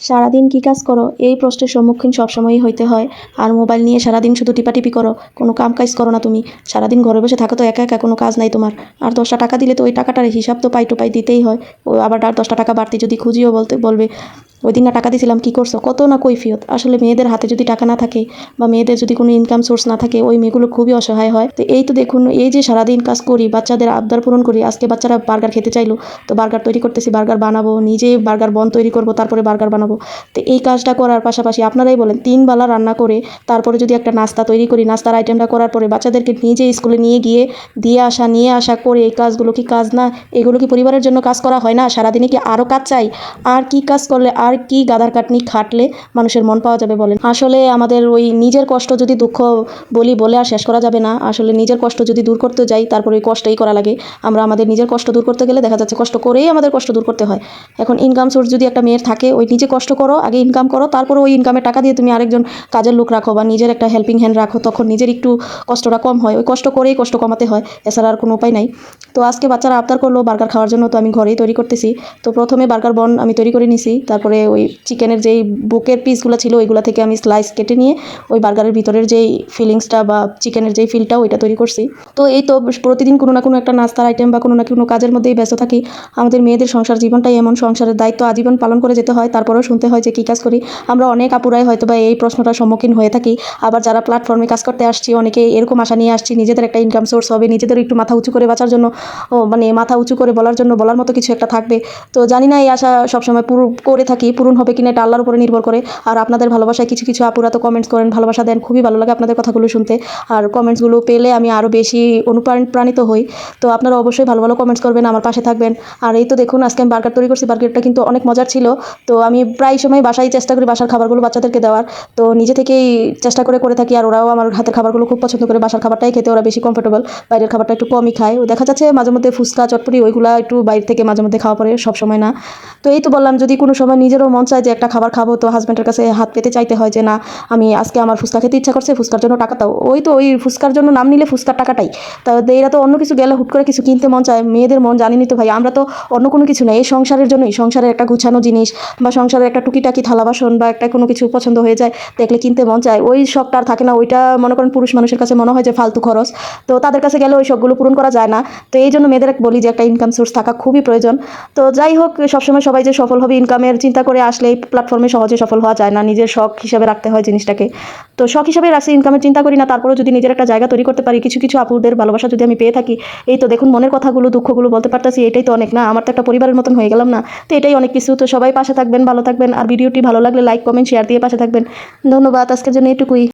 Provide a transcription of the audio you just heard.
সারাদিন কী কাজ করো? এই প্রশ্নের সম্মুখীন সবসময়ই হইতে হয়। আর মোবাইল নিয়ে সারাদিন শুধু টিপাটিপি করো। কোনো কাম কাজ করো না তুমি। সারাদিন ঘরে বসে থাকো তো একা একা, কোনো কাজ নাই তোমার। আর দশটা টাকা দিলে তো ওই টাকাটার হিসাব তো পাই টু পাই দিতেই হয়। ও আবার আর দশটা টাকা বাড়তি যদি খুঁজিও বলতে, বলবে ওই দিন না টাকা দিয়েছিলাম কী করছ? কত না কৈফিয়ত। আসলে মেয়েদের হাতে যদি টাকা না থাকে বা মেয়েদের যদি কোনো ইনকাম সোর্স না থাকে, ওই মেয়েগুলো খুবই অসহায় হয়। তো এই তো দেখুন, এই যে সারাদিন কাজ করি, বাচ্চাদের আবদার পূরণ করি, আজকে বাচ্চারা বার্গার খেতে চাইলো, তো বার্গার তৈরি করতেছি, বার্গার বানাবো, নিজে বার্গার বন তৈরি করব, তারপরে বার্গার বানাবো। তো এই কাজটা করার পাশাপাশি আপনারাই বলেন, তিন বেলা রান্না করে তারপরে যদি একটা নাস্তা তৈরি করি, নাস্তার আইটেমটা করার পরে বাচ্চাদেরকে নিজে স্কুলে নিয়ে গিয়ে দিয়ে আসা, নিয়ে আসা করে, এই কাজগুলো কি কাজ না? এগুলো কি পরিবারের জন্য কাজ করা হয় না? সারাদিনে কি আরও কাজ চাই? আর কি কাজ করলে আর কি গাদার কাটনি খাটলে মানুষের মন পাওয়া যাবে বলেন। আসলে আমাদের ওই নিজের কষ্ট যদি দুঃখ বলি বলে আর শেষ করা যাবে না, আসলে নিজের কষ্ট যদি দূর করতে যাই, তারপরে ওই কষ্টই করা লাগে। আমরা আমাদের নিজের কষ্ট দূর করতে গেলে দেখা যাচ্ছে কষ্ট করেই আমাদের কষ্ট দূর করতে হয়। এখন ইনকাম সোর্স যদি একটা মেয়ের থাকে, ওই নিজে কষ্ট করো, আগে ইনকাম করো, তারপরে ওই ইনকামের টাকা দিয়ে তুমি আরেকজন কাজের লোক রাখো বা নিজের একটা হেল্পিং হ্যান্ড রাখো, তখন নিজের একটু কষ্টটা কম হয়। ওই কষ্ট করেই কষ্ট কমাতে হয়, এছাড়া আর কোনো উপায় নাই। তো আজকে বাচ্চারা আবদার করল, বার্গার খাওয়ার জন্য তো আমি ঘরেই তৈরি করতেছি। তো প্রথমে বার্গার বন আমি তৈরি করে নিছি, তারপরে ওই চিকেনের যেই বুকের পিসগুলো ছিল, ওইগুলো থেকে আমি স্লাইস কেটে নিয়ে ওই বার্গারের ভিতরের যেই ফিলিংসটা বা চিকেনের যেই ফিলটা ওইটা তৈরি করছি। তো এই তো প্রতিদিন কোনো না কোনো একটা নাস্তার আইটেম বা কোনো না কোনো কাজের মধ্যেই ব্যস্ত থাকি। আমাদের মেয়েদের সংসার জীবনটাই এমন, সংসারের দায়িত্ব আজীবন পালন করে যেতে হয়, তারপরেও শুনতে হয় যে কী কাজ করি। আমরা অনেক আপুরাই হয়তো বা এই প্রশ্নটার সম্মুখীন হয়ে থাকি। আবার যারা প্ল্যাটফর্মে কাজ করতে আসছি অনেকে এরকম আশা নিয়ে আসছি, নিজেদের একটা ইনকাম সোর্স হবে, নিজেদের একটু মাথা উঁচু করে বাঁচার জন্য মানে মাথা উঁচু করে বলার জন্য বলার মতো কিছু একটা থাকবে। তো জানি না এই আশা সবসময় পুরো করে থাকি পূরণ হবে কিনা এটা আল্লাহর উপরে নির্ভর করে। আর আপনাদের ভালোবাসায় কিছু কিছু আপুরা তো কমেন্টস করেন, ভালোবাসা দেন, খুবই ভালো লাগে আপনাদের কথাগুলো শুনতে। আর কমেন্টসগুলো পেলে আমি আরও বেশি অনুপ্রাণিত হই। তো আপনারা অবশ্যই ভালো ভালো কমেন্টস করবেন, আমার পাশে থাকবেন। আর এই তো দেখুন, আজকে আমি বার্গার তৈরি করছি। বার্গারটা কিন্তু অনেক মজার ছিল। তো আমি প্রায় সময় বাসায় চেষ্টা করি বাসার খাবারগুলো বাচ্চাদেরকে দেওয়ার। তো নিজে থেকেই চেষ্টা করে করে থাকি। আর ওরাও আমার হাতের খাবারগুলো খুব পছন্দ করে। বাসার খাবারটাই খেতে ওরা বেশি কমফোর্টেবল বাইরের খাবারটা একটু কমই খায়। ও দেখা যাচ্ছে মাঝে মধ্যে ফুচকা, চটপটি, ওইগুলা একটু বাইরে থেকে মাঝে মধ্যে খাওয়া পড়ে সব সময় না। তো এই তো বললাম, যদি কোনো সময় নিজেরও মন চায় যে একটা খাবার খাব, তো হাজব্যান্ডের কাছে হাত পেতে চাইতে হয় যে না, আমি আজকে আমার ফুচকা খেতে ইচ্ছা করছে, ফুচকার জন্য টাকা দাও। ওই তো ওই ফুচকার জন্য নাম নিলে ফুচকার টাকাটাই। তা এরা তো অন্য কিছু গেলে হুট করে কিছু কিনতে মন চায়, মেয়েদের মন জানিনি তো ভাই, আমরা তো অন্য কোনো কিছু নেই, এই সংসারের জন্যই, সংসারের একটা গুছানো জিনিস বা সংসারের একটা টুকিটাকি থালা বাসন বা একটা কোনো কিছু পছন্দ হয়ে যায়, দেখলে কিনতে মন চায়। ওই শখটা আর থাকে না, ওইটা মনে করেন পুরুষ মানুষের কাছে মনে হয় যে ফালতু খরচ। তো তাদের কাছে গেলে ওই শখগুলো পূরণ করা যায় না। তো এই জন্য মেয়েদের বলি যে একটা ইনকাম সোর্স থাকা খুবই প্রয়োজন। তো যাই হোক, সবসময় সবাই যে সফল হবে ইনকামের চিন্তা করে আসলে এই প্ল্যাটফর্মে সহজে সফল হওয়া যায় না। নিজের শখ হিসাবে রাখতে হয় জিনিসটাকে। তো শখ হিসাবে রাখছি ইনকামের চিন্তা করি না, তারপরেও যদি নিজের একটা জায়গা তৈরি করতে পারি, কিছু কিছু আপুদের ভালোবাসা যদি আমি পেয়ে থাকি, এই তো দেখুন মনের কথাগুলো, দুঃখগুলো বলতে পারতেছি, এটাই তো অনেক না, আমার তো একটা পরিবারের মতন হয়ে গেলাম না। তো এটাই অনেক কিছু, তো সবাই পাশে থাকবেন, ভালো থাকবেন, আর ভিডিওটি ভালো লাগলে লাইক কমেন্ট শেয়ার দিয়ে পাশে থাকবেন। ধন্যবাদ, আজকের জন্য এটুকুই।